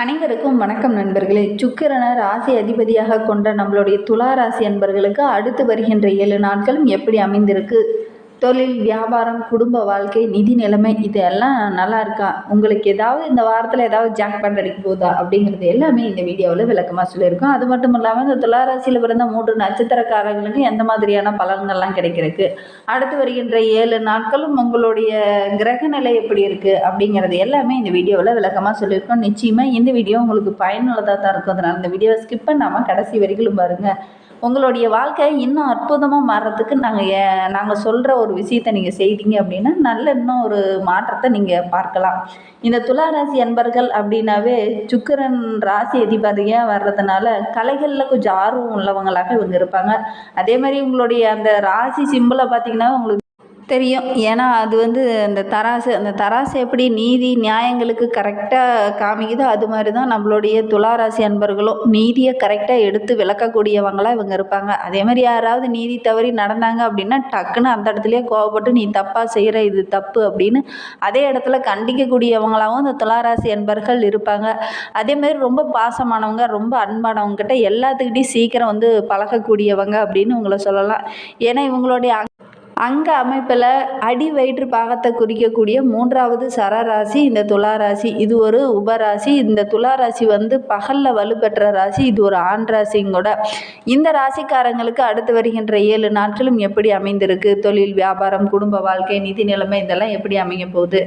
அனைவருக்கும் வணக்கம் நண்பர்களே. சுக்கிரனை ராசி அதிபதியாக கொண்ட நம்மளுடைய துலா ராசி அன்பர்களுக்கு அடுத்து வருகின்ற ஏழு நாட்களும் எப்படி அமைந்திருக்கு? தொழில் வியாபாரம் குடும்ப வாழ்க்கை நிதி நிலைமை இது எல்லாம் நல்லா இருக்கா? உங்களுக்கு ஏதாவது இந்த வாரத்தில் ஏதாவது ஜாக்பாட் அடிக்க போதா? அப்படிங்கிறது எல்லாமே இந்த வீடியோவில் விளக்கமாக சொல்லியிருக்கோம். அது மட்டும் இல்லாமல் இந்த துளாராசியில் பிறந்த மூன்று நட்சத்திரக்காரர்களுக்கு எந்த மாதிரியான பலன்கள்லாம் கிடைக்கிறதுக்கு? அடுத்து வருகின்ற ஏழு நாட்களும் உங்களுடைய கிரக நிலை எப்படி இருக்குது அப்படிங்கிறது எல்லாமே இந்த வீடியோவில் விளக்கமாக சொல்லியிருக்கோம். நிச்சயமாக இந்த வீடியோ உங்களுக்கு பயனுள்ளதாக தான் இருக்கும். அதனால் இந்த வீடியோவை ஸ்கிப் பண்ணாமல் கடைசி வரைக்கும் பாருங்கள் உங்களுடைய வாழ்க்கை இன்னும் அற்புதமாக மாறுறதுக்கு நாங்கள் நாங்கள் சொல்கிற ஒரு விஷயத்தை நீங்கள் செய்தீங்க அப்படின்னா நல்ல இன்னும் ஒரு மாற்றத்தை நீங்கள் பார்க்கலாம். இந்த துளாராசி அன்பர்கள் அப்படின்னாவே சுக்கிரன் ராசி அதிபதியாக வர்றதுனால கலைகளில் கொஞ்சம் ஆர்வம் உள்ளவங்களாக இவங்க இருப்பாங்க. அதே மாதிரி உங்களுடைய அந்த ராசி சிம்பிளை பார்த்தீங்கன்னா உங்களுக்கு தெரியும். ஏன்னா அது வந்து அந்த தராசு அந்த தராசு எப்படி நீதி நியாயங்களுக்கு கரெக்டாக காமிக்குதோ அது மாதிரி தான் நம்மளுடைய துளாராசி அன்பர்களும் நீதியை கரெக்டாக எடுத்து விளக்கக்கூடியவங்களாக இவங்க இருப்பாங்க. அதே மாதிரி யாராவது நீதி தவறி நடந்தாங்க அப்படின்னா டக்குன்னு அந்த இடத்துலயே கோவப்பட்டு நீ தப்பாக செய்கிற இது தப்பு அப்படின்னு அதே இடத்துல கண்டிக்கக்கூடியவங்களாகவும் இந்த துளாராசி அன்பர்கள் இருப்பாங்க. அதே மாதிரி ரொம்ப பாசமானவங்க ரொம்ப அன்பானவங்க கிட்ட எல்லாத்துக்கிட்டையும் சீக்கிரம் வந்து பழகக்கூடியவங்க அப்படின்னு உங்களை சொல்லலாம். ஏன்னா இவங்களுடைய அங்க அமைப்பில் அடி வயிற்று பாகத்தை குறிக்கக்கூடிய மூன்றாவது சரராசி இந்த துளாராசி. இது ஒரு உபராசி. இந்த துளாராசி வந்து பகலில் வலுப்பெற்ற ராசி. இது ஒரு ஆண் ராசிங்கூட இந்த ராசிக்காரங்களுக்கு அடுத்து வருகின்ற ஏழு நாட்களும் எப்படி அமைந்திருக்கு? தொழில் வியாபாரம் குடும்ப வாழ்க்கை நிதி நிலைமை இதெல்லாம் எப்படி அமைய போகுது?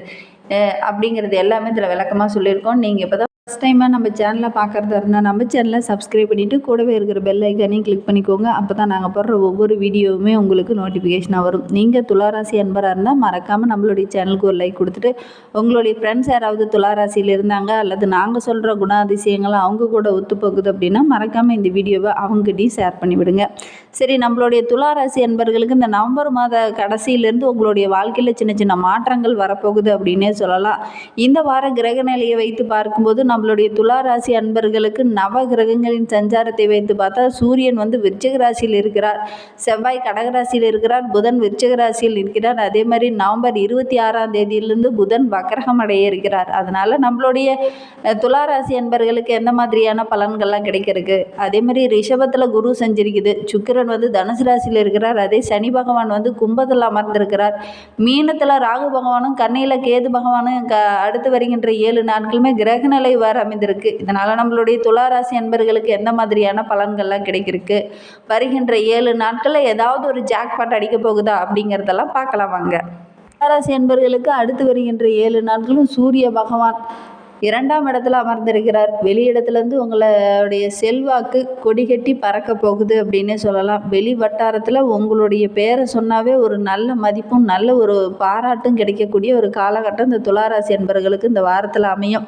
அப்படிங்கிறது எல்லாமே இதில் விளக்கமாக சொல்லியிருக்கோம். நீங்கள் இப்போ தான் ஃபஸ்ட் டைமாக நம்ம சேனலை பார்க்குறதா இருந்தால் நம்ம சேனலை சப்ஸ்கிரைப் பண்ணிவிட்டு கூடவே இருக்கிற பெல் ஐக்கானையும் கிளிக் பண்ணிக்கோங்க. அப்போ தான் நாங்கள் போடுற ஒவ்வொரு வீடியோவுமே உங்களுக்கு நோட்டிஃபிகேஷனாக வரும். நீங்கள் துளாராசி அன்பராக இருந்தால் மறக்காமல் நம்மளுடைய சேனலுக்கு ஒரு லைக் கொடுத்துட்டு உங்களுடைய ஃப்ரெண்ட்ஸ் யாராவது துளாராசியில் இருந்தாங்க அல்லது நாங்கள் சொல்கிற குணாதிசயங்களை அவங்க கூட ஒத்துப்போகுது அப்படின்னா மறக்காமல் இந்த வீடியோவை அவங்ககிட்டயும் ஷேர் பண்ணிவிடுங்க சரி நம்மளுடைய துளாராசி அன்பர்களுக்கு இந்த நவம்பர் மாத கடைசியிலேருந்து உங்களுடைய வாழ்க்கையில் சின்ன சின்ன மாற்றங்கள் வரப்போகுது அப்படின்னே சொல்லலாம். இந்த வார கிரக நிலையை வைத்து பார்க்கும்போது நம்மளுடைய துலா ராசி அன்பர்களுக்கு நவ கிரகங்களின் சஞ்சாரத்தை வைத்து பார்த்தா சூரியன் வந்து விருச்சிக ராசியில் இருக்கிறார். செவ்வாய் கடகராசியில் இருக்கிறார். புதன் விருச்சிக ராசியில் இருக்கிறார் அதே மாதிரி நவம்பர் இருபத்தி ஆறாம் தேதியிலிருந்து புதன் வக்கரகம் அடைய இருக்கிறார். அதனால் நம்மளுடைய துலா ராசி அன்பர்களுக்கு எந்த மாதிரியான பலன்கள்லாம் கிடைக்கிறதுக்கு? அதே மாதிரி ரிஷபத்தில் குரு செஞ்சிருக்குது. சுக்கிரன் வந்து தனுசு ராசியில் இருக்கிறார். அதே சனி பகவான் வந்து கும்பத்தில் அமர்ந்திருக்கிறார். மீனத்தில் ராகு பகவானும் கண்ணையில் கேது பகவானும் க அடுத்து வருகின்ற ஏழு நாட்களுமே கிரகநிலை நிலை அமைந்திருக்கு. இதனால் நம்மளுடைய துளாராசி அன்பர்களுக்கு எந்த மாதிரியான பலன்கள்லாம் கிடைக்கிருக்கு? வருகின்ற ஏழு நாட்களில் ஏதாவது ஒரு ஜாக்பாட் அடிக்க போகுதா அப்படிங்கிறதெல்லாம் பார்க்கலாம் வாங்க. துளாராசி அன்பர்களுக்கு அடுத்து வருகின்ற ஏழு நாட்களும் சூரிய பகவான் இரண்டாம் இடத்துல அமர்ந்திருக்கிறார். வெளியிடத்துலேருந்து உங்களுடைய செல்வாக்கு கொடிகட்டி பறக்க போகுது அப்படின்னே சொல்லலாம். வெளி வட்டாரத்தில் உங்களுடைய பேரை சொன்னாவே ஒரு நல்ல மதிப்பும் நல்ல ஒரு பாராட்டும் கிடைக்கக்கூடிய ஒரு காலகட்டம் இந்த துளாராசி என்பவர்களுக்கு இந்த வாரத்தில் அமையும்.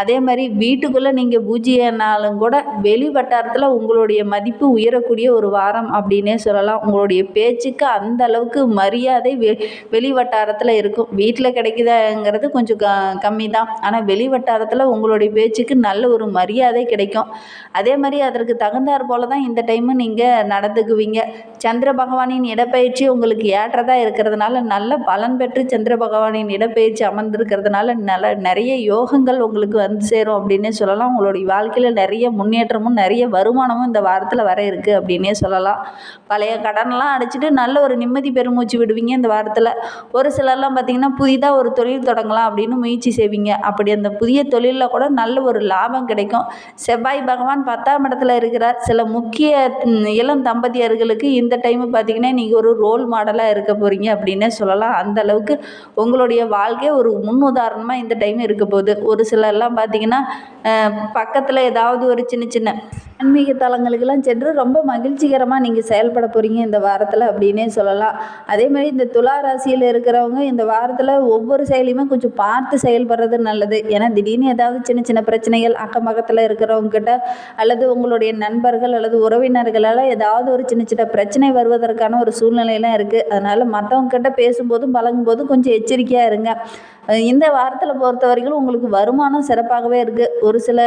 அதே மாதிரி வீட்டுக்குள்ளே நீங்கள் பூஜ்ஜியனாலும் கூட வெளி வட்டாரத்தில் உங்களுடைய மதிப்பு உயரக்கூடிய ஒரு வாரம் அப்படின்னே சொல்லலாம். உங்களுடைய பேச்சுக்கு அந்த அளவுக்கு மரியாதை வெ வெளி வட்டாரத்தில் இருக்கும். வீட்டில் கிடைக்குதாங்கிறது கொஞ்சம் க கம்மி தான் ஆனால் வெளி வட்டாரத்தில் உங்களுடைய பேச்சுக்கு நல்ல ஒரு மரியாதை கிடைக்கும். அதே மாதிரி அதற்கு தகுந்தாற் போல தான் இந்த டைமு நீங்கள் நடந்துக்குவீங்க. சந்திர பகவானின் இடப்பெயர்ச்சி உங்களுக்கு ஏற்றதாக இருக்கிறதுனால நல்ல பலன் பெற்று சந்திர பகவானின் இடப்பெயர்ச்சி அமர்ந்திருக்கிறதுனால நல்ல நிறைய யோகங்கள் உங்களுக்கு வந்து சேரும் அப்படின்னே சொல்லலாம். உங்களுடைய வாழ்க்கையில் நிறைய முன்னேற்றமும் நிறைய வருமானமும் இந்த வாரத்தில் வர இருக்குது அப்படின்னே சொல்லலாம். பழைய கடன்லாம் அடைச்சிட்டு நல்ல ஒரு நிம்மதி பெருமூச்சு விடுவீங்க இந்த வாரத்தில். ஒரு சிலர்லாம் பார்த்தீங்கன்னா புதிதாக ஒரு தொழில் தொடங்கலாம் அப்படின்னு முயற்சி செய்வீங்க. அப்படி அந்த புதிய தொழிலில் கூட நல்ல ஒரு லாபம் கிடைக்கும். செவ்வாய் பகவான் பத்தாம் இடத்துல இருக்கிறார். சில முக்கிய இளம் தம்பதியர்களுக்கு இந்த டைமு பார்த்திங்கன்னா நீங்கள் ஒரு ரோல் மாடலாக இருக்க போகிறீங்க அப்படின்னே சொல்லலாம். அந்த அளவுக்கு உங்களுடைய வாழ்க்கை ஒரு முன் உதாரணமாக இந்த டைம் இருக்க போகுது. ஒரு சிலர்லாம் பார்த்தீங்கன்னா பக்கத்தில் ஏதாவது ஒரு சின்ன சின்ன ஆன்மீக தலங்களுக்கெல்லாம் சென்று ரொம்ப மகிழ்ச்சிகரமாக நீங்கள் செயல்பட போகிறீங்க இந்த வாரத்தில் அப்படின்னே சொல்லலாம். அதே மாதிரி இந்த துலா ராசியில் இருக்கிறவங்க இந்த வாரத்தில் ஒவ்வொரு செயலையுமே கொஞ்சம் பார்த்து செயல்படுறது நல்லது. ஏன்னா திடீர்னு ஏதாவது சின்ன சின்ன பிரச்சனைகள் அக்கம் பக்கத்தில் இருக்கிறவங்க கிட்ட அல்லது உங்களுடைய நண்பர்கள் அல்லது உறவினர்களால் ஏதாவது ஒரு சின்ன சின்ன பிரச்சனை வருவதற்கான ஒரு சூழ்நிலையெல்லாம் இருக்குது அதனால் மற்றவங்க கிட்ட பேசும்போதும் பழகும்போதும் கொஞ்சம் எச்சரிக்கையாக இருங்க. இந்த வாரத்தில் பொறுத்த வரைக்கும் உங்களுக்கு வருமானம் சிறப்பாகவே இருக்குது ஒரு சில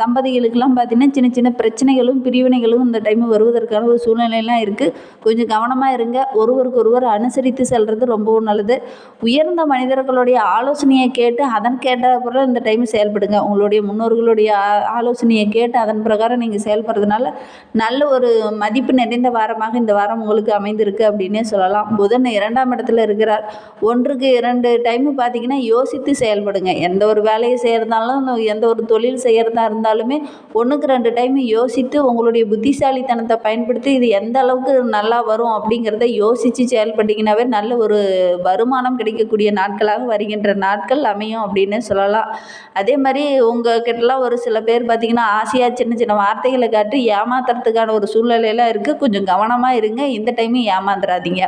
தம்பதிகளுக்கெல்லாம் பார்த்தீங்கன்னா சின்ன சின்ன பிரச்சனைகளும் பிரிவினைகளும் இந்த டைம் வருவதற்கான ஒரு சூழ்நிலையெல்லாம் இருக்குது கொஞ்சம் கவனமாக இருங்க. ஒருவருக்கு ஒருவர் அனுசரித்து செல்வது ரொம்பவும் நல்லது. உயர்ந்த மனிதர்களுடைய ஆலோசனையை கேட்டு அதன் கேட்ட பிரகாரம் இந்த டைம் செயல்படுங்க. உங்களுடைய முன்னோர்களுடைய ஆலோசனையை கேட்டு அதன் பிரகாரம் நீங்கள் செயல்படுறதுனால நல்ல ஒரு மதிப்பு நிறைந்த வாரமாக இந்த வாரம் உங்களுக்கு அமைந்திருக்கு அப்படின்னே சொல்லலாம். புதன் இரண்டாம் இடத்துல இருக்கிறார். ஒன்றுக்கு இரண்டு டைமு பார்த்தீங்கன்னா யோசித்து செயல்படுங்க. எந்த ஒரு வேலையை செய்கிறதாலும் எந்த ஒரு தொழில் செய்கிறதா இருந்தாலுமே ஒன்றுக்கு ரெண்டு டைம் யோசித்து உங்களுடைய புத்திசாலித்தனத்தை பயன்படுத்தி இது எந்த அளவுக்கு நல்லா வரும் அப்படிங்கிறத யோசித்து செயல்பட்டீங்கன்னாவே நல்ல ஒரு வருமானம் கிடைக்கக்கூடிய நாட்களாக வருகின்ற நாட்கள் அமையும் அப்படின்னு சொல்லலாம். அதே மாதிரி உங்ககிட்டலாம் ஒரு சில பேர் பார்த்தீங்கன்னா ஆசையாக சின்ன சின்ன வார்த்தைகளை காட்டி ஏமாத்துறதுக்கான ஒரு சூழ்நிலையெல்லாம் இருக்குது கொஞ்சம் கவனமாக இருங்க. இந்த டைமும் ஏமாந்துடாதீங்க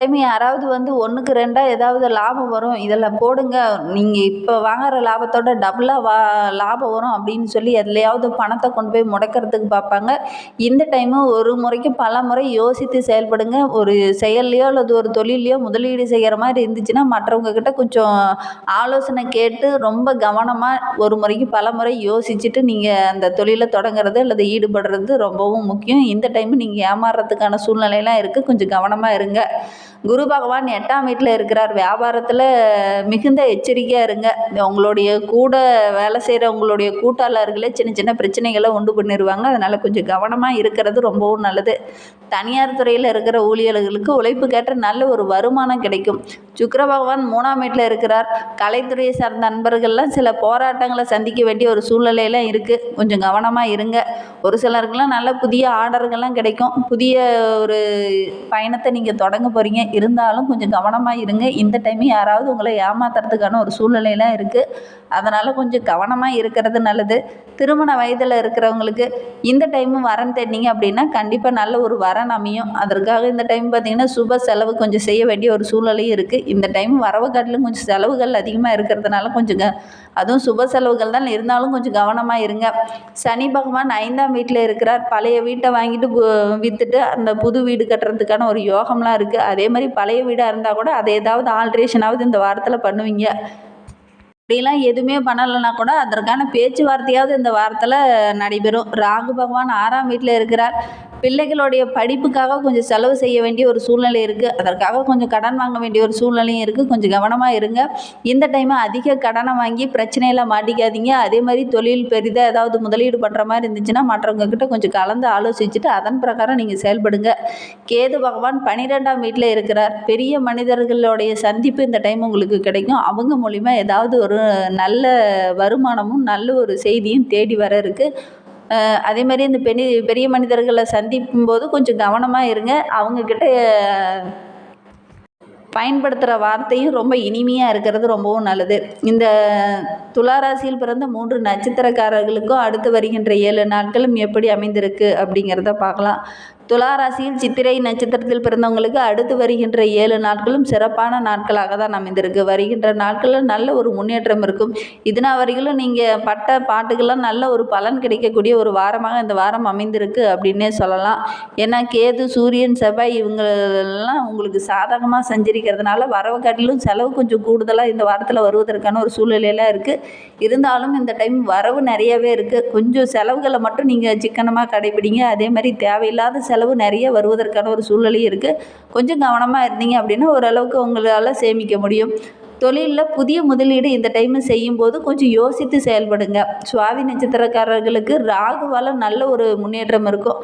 டைம் யாராவது வந்து ஒன்றுக்கு ரெண்டாக ஏதாவது லாபம் வரும் இதில் போடுங்க. நீங்கள் இப்போ வாங்குற லாபத்தோட டபுளாக வா லாபம் வரும் அப்படின்னு சொல்லி எதுலையாவது பணத்தை கொண்டு போய் முடக்கிறதுக்கு பார்ப்பாங்க. இந்த டைமு ஒரு முறைக்கு பல முறை யோசித்து செயல்படுங்க. ஒரு செயல்லையோ அல்லது ஒரு தொழிலையோ முதலீடு செய்கிற மாதிரி இருந்துச்சுன்னா மற்றவங்க கிட்ட கொஞ்சம் ஆலோசனை கேட்டு ரொம்ப கவனமாக ஒரு முறைக்கு பல முறை யோசிச்சுட்டு நீங்கள் அந்த தொழிலை தொடங்குறது அல்லது ஈடுபடுறது ரொம்பவும் முக்கியம். இந்த டைமு நீங்கள் ஏமாறுறதுக்கான சூழ்நிலையெல்லாம் இருக்குது கொஞ்சம் கவனமாக இருங்க. குரு பகவான் எட்டாம் வீட்டில் இருக்கிறார். வியாபாரத்தில் மிகுந்த எச்சரிக்கையாக இருங்க. உங்களுடைய கூட வேலை செய்கிற உங்களுடைய கூட்டாளர்களே சின்ன சின்ன பிரச்சனைகளை உண்டு பண்ணிடுவாங்க அதனால் கொஞ்சம் கவனமாக இருக்கிறது ரொம்பவும் நல்லது. தனியார் துறையில் இருக்கிற ஊழியர்களுக்கு உழைப்புக்கேற்ற நல்ல ஒரு வருமானம் கிடைக்கும். சுக்கர பகவான் மூணாம் வீட்டில் இருக்கிறார். கலைத்துறையை சார்ந்த நண்பர்கள்லாம் சில போராட்டங்களை சந்திக்க வேண்டிய ஒரு சூழ்நிலையெல்லாம் இருக்குது கொஞ்சம் கவனமாக இருங்க. ஒரு சிலருக்குலாம் நல்ல புதிய ஆர்டர்கள்லாம் கிடைக்கும். புதிய ஒரு பயணத்தை நீங்கள் தொடங்க போகிறீங்க இருந்தாலும் கொஞ்சம் கவனமாக இருங்க. இந்த டைம் யாராவது உங்களை ஏமாத்துறதுக்கான ஒரு சூழ்நிலையெல்லாம் இருக்குது அதனால் கொஞ்சம் கவனமாக இருக்கிறது நல்லது. திருமண வயதில் இருக்கிறவங்களுக்கு இந்த டைமும் வரன் தேடினீங்க அப்படின்னா கண்டிப்பாக நல்ல ஒரு வரன் அமையும். அதற்காக இந்த டைம் பார்த்தீங்கன்னா சுப செலவு கொஞ்சம் செய்ய வேண்டிய ஒரு சூழ்நிலையும் இருக்குது இந்த டைம் வரவு காட்டிலும் கொஞ்சம் செலவுகள் அதிகமாக இருக்கிறதுனால கொஞ்சம் க அதுவும் சுப செலவுகள் தான். இருந்தாலும் கொஞ்சம் கவனமாக இருங்க. சனி பகவான் ஐந்தாம் வீட்டில் இருக்கிறார். பழைய வீட்டை வாங்கிட்டு விற்றுட்டு அந்த புது வீடு கட்டுறதுக்கான ஒரு யோகம்லாம் இருக்குது அதே மாதிரி பழைய வீடாக இருந்தால் கூட அதை ஏதாவது ஆல்ட்ரேஷனாவது இந்த வாரத்தில் பண்ணுவீங்க. அப்படிலாம் எதுவுமே பண்ணலைன்னா கூட அதற்கான பேச்சுவார்த்தையாவது இந்த வாரத்தில் நடைபெறும். ராகு பகவான் ஆறாம் வீட்டில் இருக்கிறார். பிள்ளைகளுடைய படிப்புக்காக கொஞ்சம் செலவு செய்ய வேண்டிய ஒரு சூழ்நிலை இருக்குது அதற்காக கொஞ்சம் கடன் வாங்க வேண்டிய ஒரு சூழ்நிலையும் இருக்குது கொஞ்சம் கவனமாக இருங்க. இந்த டைமு அதிக கடனை வாங்கி பிரச்சனையில் மாட்டிக்காதீங்க. அதே மாதிரி தொழில் பெரிதாக ஏதாவது முதலீடு பண்ணுற மாதிரி இருந்துச்சுன்னா மற்றவங்கக்கிட்ட கொஞ்சம் கலந்து ஆலோசிச்சுட்டு அதன் பிரகாரம் நீங்கள் செயல்படுங்க. கேது பகவான் பன்னிரெண்டாம் வீட்டில் இருக்கிறார். பெரிய மனிதர்களுடைய சந்திப்பு இந்த டைம் உங்களுக்கு கிடைக்கும். அவங்க மூலிமா ஏதாவது ஒரு நல்ல வருமானமும் நல்ல ஒரு செய்தியும் தேடி வர இருக்குது அதே மாதிரி இந்த பெரிய பெரிய மனிதர்களை சந்திக்கும் போது கொஞ்சம் கவனமாக இருங்க. அவங்கக்கிட்ட பயன்படுத்துகிற வார்த்தையும் ரொம்ப இனிமையாக இருக்கிறது ரொம்பவும் நல்லது. இந்த துளாராசியில் பிறந்த மூன்று நட்சத்திரக்காரர்களுக்கும் அடுத்து வருகின்ற ஏழு நாட்களும் எப்படி அமைந்திருக்கு அப்படிங்கிறத பார்க்கலாம். துளாராசியில் சித்திரை நட்சத்திரத்தில் பிறந்தவங்களுக்கு அடுத்து வருகின்ற ஏழு நாட்களும் சிறப்பான நாட்களாக தான் அமைந்திருக்கு. வருகின்ற நாட்களில் நல்ல ஒரு முன்னேற்றம் இருக்கும். இதுனா வரையிலும் நீங்கள் பட்ட பாட்டுக்கெல்லாம் நல்ல ஒரு பலன் கிடைக்கக்கூடிய ஒரு வாரமாக இந்த வாரம் அமைந்திருக்கு அப்படின்னே சொல்லலாம். ஏன்னா கேது சூரியன் செவ்வாய் இவங்களெல்லாம் உங்களுக்கு சாதகமாக சஞ்சரிக்கிறதுனால வரவு காட்டிலும் செலவு கொஞ்சம் கூடுதலாக இந்த வாரத்தில் வருவதற்கான ஒரு சூழ்நிலையெல்லாம் இருக்குது இருந்தாலும் இந்த டைம் வரவு நிறையவே இருக்குது கொஞ்சம் செலவுகளை மட்டும் நீங்கள் சிக்கனமாக கடைபிடிங்க. அதே மாதிரி தேவையில்லாத செலவு நிறைய வருவதற்கான ஒரு சூழ்நிலையும் இருக்குது கொஞ்சம் கவனமாக இருந்தீங்க அப்படின்னா ஓரளவுக்கு உங்களால் சேமிக்க முடியும். தொழிலில் புதிய முதலீடு இந்த டைமு செய்யும்போது கொஞ்சம் யோசித்து செயல்படுங்க. சுவாதி நட்சத்திரக்காரர்களுக்கு ராகுவால் நல்ல ஒரு முன்னேற்றம் இருக்கும்.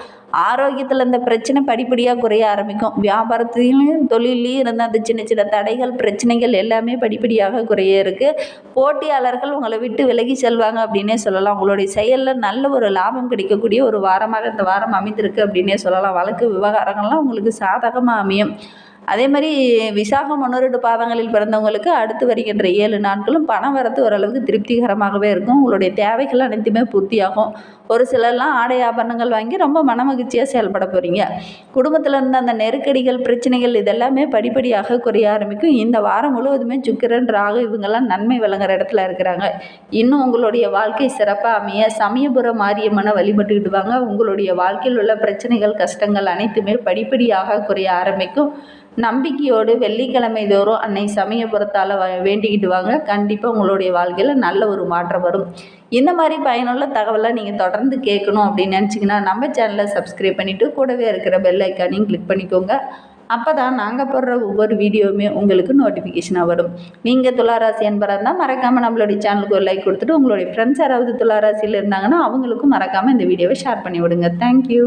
ஆரோக்கியத்தில் இந்த பிரச்சனை படிப்படியாக குறைய ஆரம்பிக்கும். வியாபாரத்திலையும் தொழிலையும் இருந்த அந்த சின்ன சின்ன தடைகள் பிரச்சனைகள் எல்லாமே படிப்படியாக குறைய இருக்குது போட்டியாளர்கள் உங்களை விட்டு விலகி செல்வாங்க அப்படின்னே சொல்லலாம். உங்களுடைய செயலில் நல்ல ஒரு லாபம் கிடைக்கக்கூடிய ஒரு வாரமாக இந்த வாரம் அமைந்திருக்கு அப்படின்னே சொல்லலாம். வழக்கு விவகாரங்கள்லாம் உங்களுக்கு சாதகமாக அமையும். அதே மாதிரி விசாகம் ஒன்று பாதங்களில் பிறந்தவங்களுக்கு அடுத்து வருகின்ற ஏழு நாட்களும் பணம் வரத்து ஓரளவுக்கு திருப்திகரமாகவே இருக்கும். உங்களுடைய தேவைகள் அனைத்துமே பூர்த்தியாகும். ஒரு சிலர்லாம் ஆடை ஆபரணங்கள் வாங்கி ரொம்ப மனமகிழ்ச்சியாக செயல்பட போகிறீங்க குடும்பத்தில் இருந்த அந்த நெருக்கடிகள் பிரச்சனைகள் இதெல்லாமே படிப்படியாக குறைய ஆரம்பிக்கும். இந்த வாரம் முழுவதுமே சுக்கிரன் ராகு இவங்கெல்லாம் நன்மை வழங்குற இடத்துல இருக்கிறாங்க. இன்னும் உங்களுடைய வாழ்க்கை சிறப்பாக அமைய சமயபுர மாரியம்மனை வழிபட்டுக்கிட்டு வாங்க. உங்களுடைய வாழ்க்கையில் உள்ள பிரச்சனைகள் கஷ்டங்கள் அனைத்துமே படிப்படியாக குறைய ஆரம்பிக்கும். நம்பிக்கையோடு வெள்ளிக்கிழமை தோறும் அன்னை சமயபுரத்தால் வ வேண்டிக்கிட்டு வாங்க. கண்டிப்பாக உங்களுடைய வாழ்க்கையில் நல்ல ஒரு மாற்றம் வரும். இந்த மாதிரி பயனுள்ள தகவலை நீங்கள் தொடர்ந்து கேட்கணும் அப்படின்னு நினச்சிங்கன்னா நம்ம சேனலை சப்ஸ்கிரைப் பண்ணிவிட்டு கூடவே இருக்கிற பெல் ஐக்கானையும் கிளிக் பண்ணிக்கோங்க. அப்போ தான் நாங்கள் போடுற ஒவ்வொரு வீடியோவுமே உங்களுக்கு நோட்டிஃபிகேஷனாக வரும். நீங்கள் துளாராசி என்பதாக இருந்தால் மறக்காமல் நம்மளுடைய சேனலுக்கு ஒரு லைக் கொடுத்துட்டு உங்களுடைய ஃப்ரெண்ட்ஸ் யாராவது துளாராசியில் இருந்தாங்கன்னா அவங்களுக்கும் மறக்காமல் இந்த வீடியோவை ஷேர் பண்ணி விடுங்க. தேங்க்யூ